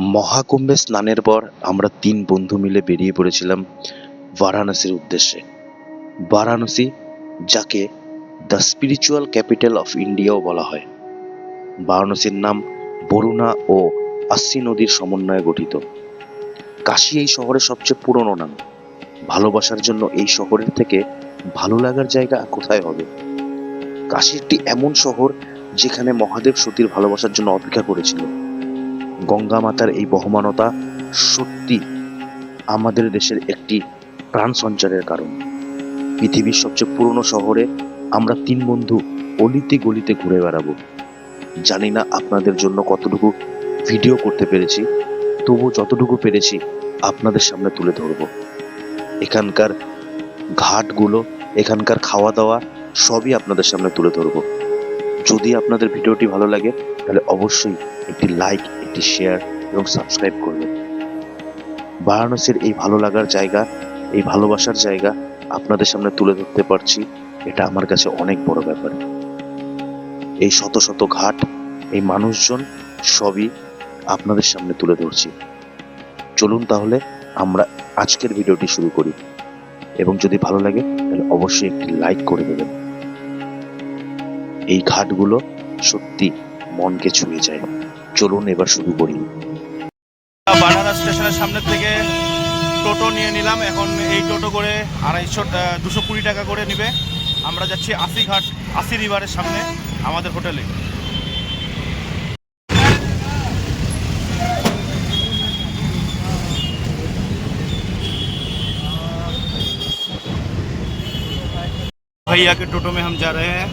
মহাকুম্ভে স্নানের পর আমরা তিন বন্ধু মিলে বেরিয়ে পড়েছিলাম বারাণসীর উদ্দেশ্যে। বারাণসী, যাকে দ্য স্পিরিচুয়াল ক্যাপিটাল অফ ইন্ডিয়াও বলা হয়। বারাণসীর নাম বরুণা ও আস্সি নদীর সমন্বয়ে গঠিত। কাশী এই শহরের সবচেয়ে পুরনো নাম। ভালোবাসার জন্য এই শহরের থেকে ভালো লাগার জায়গা কোথায় হবে? কাশী একটি এমন শহর যেখানে মহাদেব সতীর ভালোবাসার জন্য অপেক্ষা করেছিল। গঙ্গা মাতার এই বহমানতা সত্যি আমাদের দেশের একটি প্রাণ সঞ্চারের কারণ। পৃথিবীর সবচেয়ে পুরনো শহরে আমরা তিন বন্ধু অলিতে গলিতে ঘুরে বেড়াবো। জানি না আপনাদের জন্য কতটুকু ভিডিও করতে পেরেছি, তবু যতটুকু পেরেছি আপনাদের সামনে তুলে ধরবো। এখানকার ঘাটগুলো, এখানকার খাওয়া দাওয়া সবই আপনাদের সামনে তুলে ধরবো। যদি আপনাদের ভিডিওটি ভালো লাগে, তাহলে অবশ্যই একটি লাইক একটি শেয়ার এবং সাবস্ক্রাইব করবেন। বারাণসীর এই ভালো লাগার জায়গা, এই ভালোবাসার জায়গা আপনাদের সামনে তুলে ধরতে পারছি, এটা আমার কাছে অনেক বড় ব্যাপার। এই শত শত ঘাট, এই মানুষজন সবই আপনাদের সামনে তুলে ধরছি। চলুন তাহলে আমরা আজকের ভিডিওটি শুরু করি। এবং যদি ভালো লাগে, তাহলে অবশ্যই একটি লাইক করে দেবেন। এই ঘাটগুলো সত্যি মনকে ছুঁয়ে যায়। চলুন এবার শুরু করি বানারস স্টেশনের সামনের থেকে টোটো নিয়ে নিলাম এখন এই টোটো করে আড়াইশো দুশো কুড়ি টাকা করে নেবে আমরা যাচ্ছি আশি ঘাট আশি রিভারের সামনে আমাদের হোটেলে भैया के टोटो में हम जा रहे हैं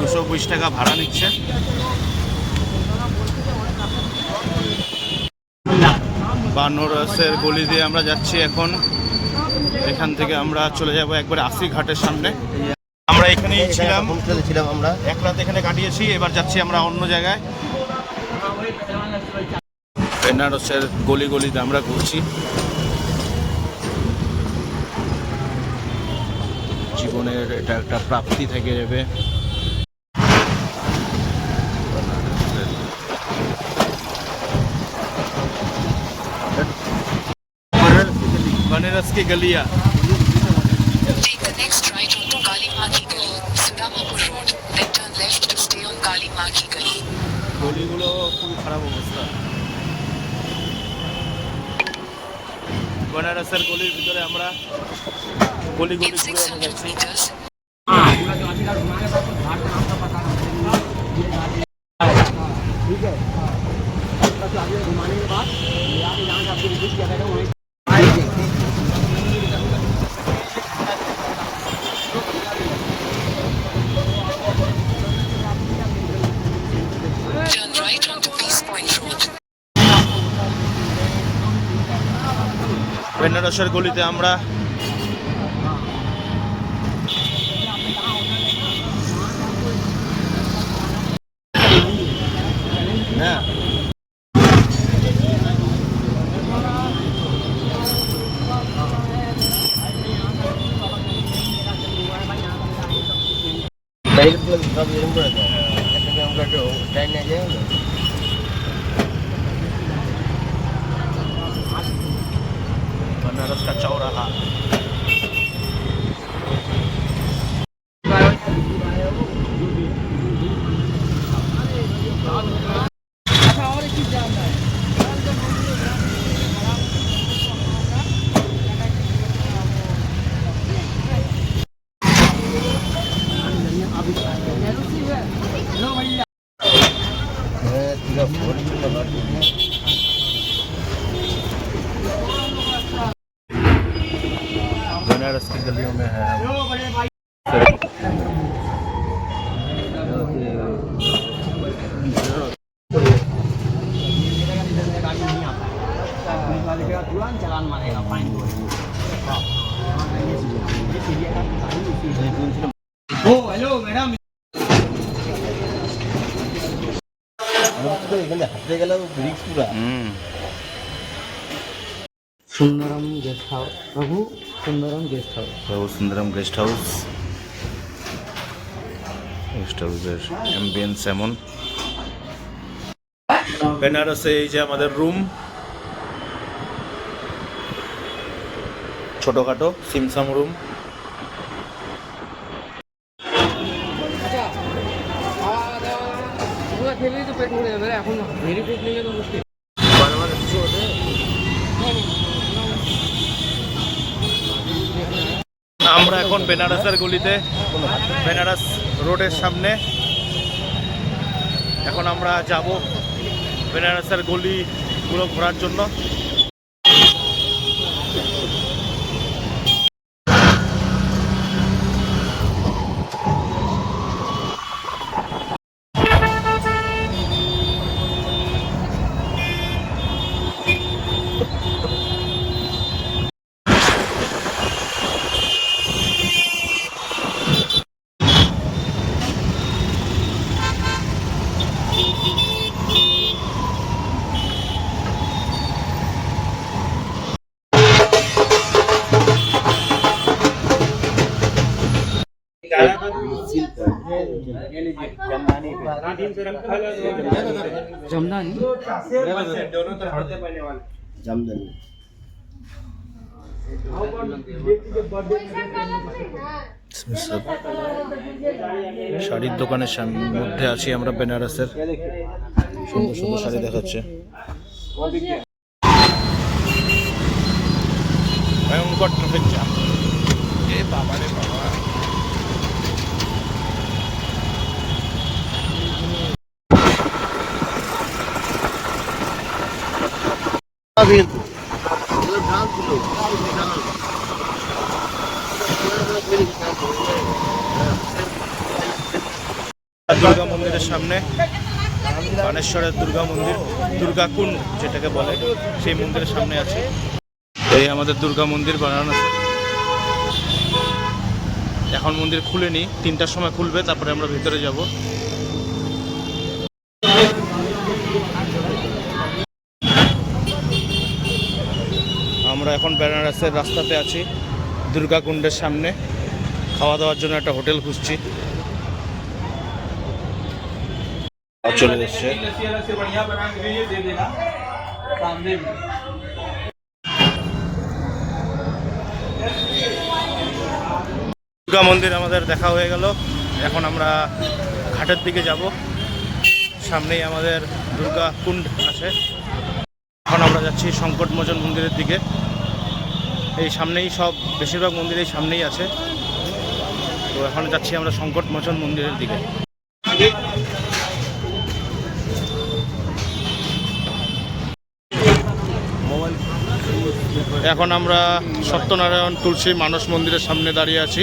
দুশো বিশ টাকা ভাড়া নিচ্ছে। বানরসের গলি দিয়ে আমরা যাচ্ছি এখন। এখান থেকে আমরা চলে যাব একবার আশি ঘাটের সামনে। আমরা এখানেই ছিলাম। ছিলাম আমরা এক রাত এখানে কাটিয়েছি, এবার যাচ্ছি আমরা অন্য জায়গায়। বেনারসের গলি গলিতে আমরা ঘুরছি। জীবনের এটা একটা প্রাপ্তি থেকে যাবে। Kali Maki Gali. গলিগুলো খুবই খারাপ অবস্থা বেনারসের গলির ভিতরে আমরা গলি গলি In ঘুরে আমরা 600 যাচ্ছি meters, turn বেনারসের গলিতে আমরা হ্যাঁ। সব এরকম করে একসঙ্গে আমরা একটু ট্রেন নিয়ে যাই नरस का चौराहा হুম সুন্দরম গেস্ট হাউস প্রভু Sundaram guest house Prabhu Sundaram guest house guest হাউসের অ্যাম্বিয়েন্স এমন। বেনারসে এই যে আমাদের রুম ছোটখাটো সিমসাম রুম খেলেই তো পেট ভরে যাবে এখন ভেরি ফুড নিলে তো মুশকিল। আমরা এখন বেনারসের গলিতে বেনারস রোডের সামনে। এখন আমরা যাব বেনারসের গলিগুলো ঘোরার জন্য। जमदानी জামদানি শাড়ির দোকানের সামনে মধ্যে আছি আমরা বেনারসের সুন্দর সুন্দর শাড়ি দেখাচ্ছে ভয়ঙ্কর ট্রাফিক জ্যাম এ বাবা দুর্গা মন্দিরের সামনে বানেশ্বরের দুর্গা মন্দির, দুর্গা কুণ্ড যেটাকে বলে, সেই মন্দিরের সামনে আছে। এই আমাদের দুর্গা মন্দির বানানো। এখন মন্দির খুলেনি, তিনটার সময় খুলবে, তারপরে আমরা ভিতরে যাব। আমরা এখন বেনারসের রাস্তাতে আছি দুর্গা কুণ্ডের সামনে। খাওয়া দাওয়ার জন্য একটা হোটেল খুঁজছি। চলে এসছে দুর্গা মন্দির আমাদের দেখা হয়ে গেল। এখন আমরা ঘাটের দিকে যাব। সামনেই আমাদের দুর্গা কুণ্ড আছে। এখন আমরা যাচ্ছি সংকটমোচন মন্দিরের দিকে। এই সামনেই সব, বেশিরভাগ মন্দির এই সামনেই আছে। তো এখন যাচ্ছি আমরা সংকটমোচন মন্দিরের দিকে। এখন আমরা সত্যনারায়ণ তুলসী মানস মন্দিরের সামনে দাঁড়িয়ে আছি।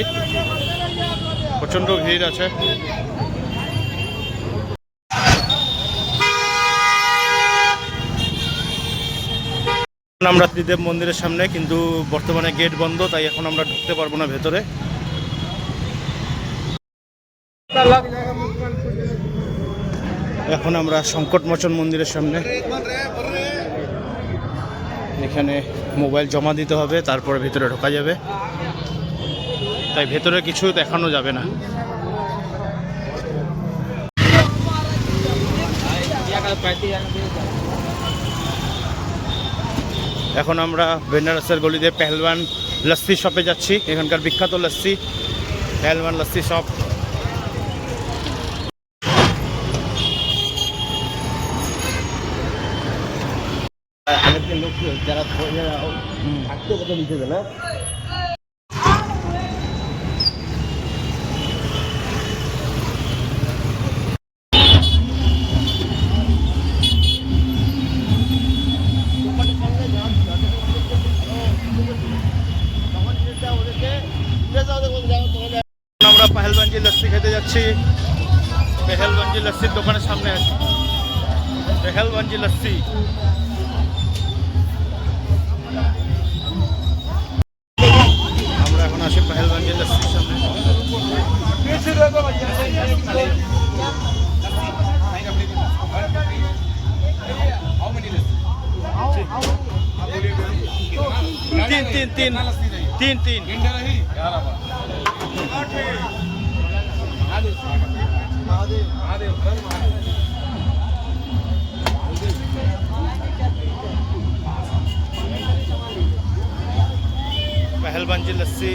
প্রচণ্ড ভিড় আছে। আমরা ত্রিদেব মন্দিরের সামনে, কিন্তু বর্তমানে গেট বন্ধ, তাই এখন আমরা ঢুকতে পারব না ভেতরে। এখন আমরা সংকটমোচন মন্দিরের সামনে। এখানে মোবাইল জমা দিতে হবে, তারপরে ভেতরে ঢোকা যাবে। তাই ভেতরে কিছু দেখানো যাবে না। এখন আমরা বেনারসের গলিতে পেহলওয়ান লস্যি শপে যাচ্ছি এখানকার বিখ্যাত লস্যি পেহলওয়ান লস্যি শপ লোক যারা থাকতো কত দিতে না আমরা পেহেলগঞ্জি লস্যি খেতে যাচ্ছি। পেহেলগঞ্জি লস্যির দোকানের সামনে। আছি পেহেলগঞ্জি লস্যি। আমরা এখন আছি পেহেলগঞ্জি লস্যির সামনে। তিন তিন তিন তিন তিন। পেহেলবাঞ্জি লস্যি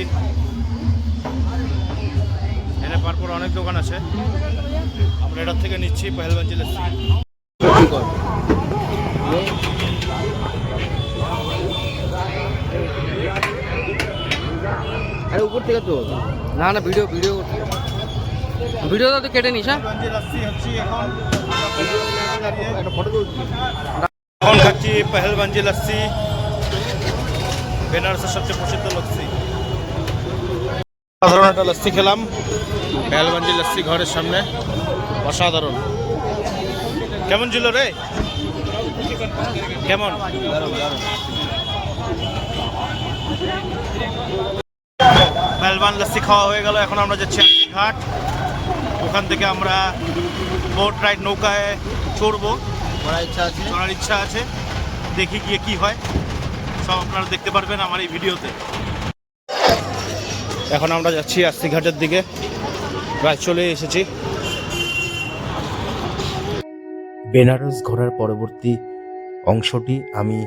এনে পরপর অনেক দোকান আছে। আমরা এটার থেকে নিচ্ছি পেহেলবাঞ্জি লস্যি আরে উপর থেকে তো। না না, ভিডিও ভিডিও। ভিডিওটা তো কেটে নিস হ্যাঁ? এখন খাচ্ছি পেহেলগঞ্জি লস্যি বেনারসের সবচেয়ে প্রসিদ্ধ লস্যি সাধারণ একটা লস্যি খেলাম, পেহেলগঞ্জি লস্যি ঘরের সামনে, অসাধারণ। কেমন ছিল রে? কেমন? মেলবান লস্যি খাওয়া হয়ে গেল, এখন আমরা যাচ্ছি ঘাট ওখান থেকে আমরা বোট রাইড নৌকায় চড়বো। করার ইচ্ছা আছে? করার ইচ্ছা আছে। দেখি গিয়ে কি হয়। সব আপনারা দেখতে পারবেন আমার এই ভিডিওতে। এখন আমরা যাচ্ছি আস্তিঘাটের দিকে। প্রায় চলে এসেছি। বেনারস ঘোরার পরবর্তী অংশটি আমি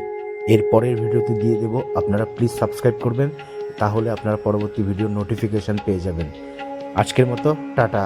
এর পরের ভিডিওতে দিয়ে দেব। আপনারা প্লিজ সাবস্ক্রাইব করবেন তাহলে আপনারা পরবর্তী ভিডিওর নোটিফিকেশান পেয়ে যাবেন। আজকের মতো টাটা।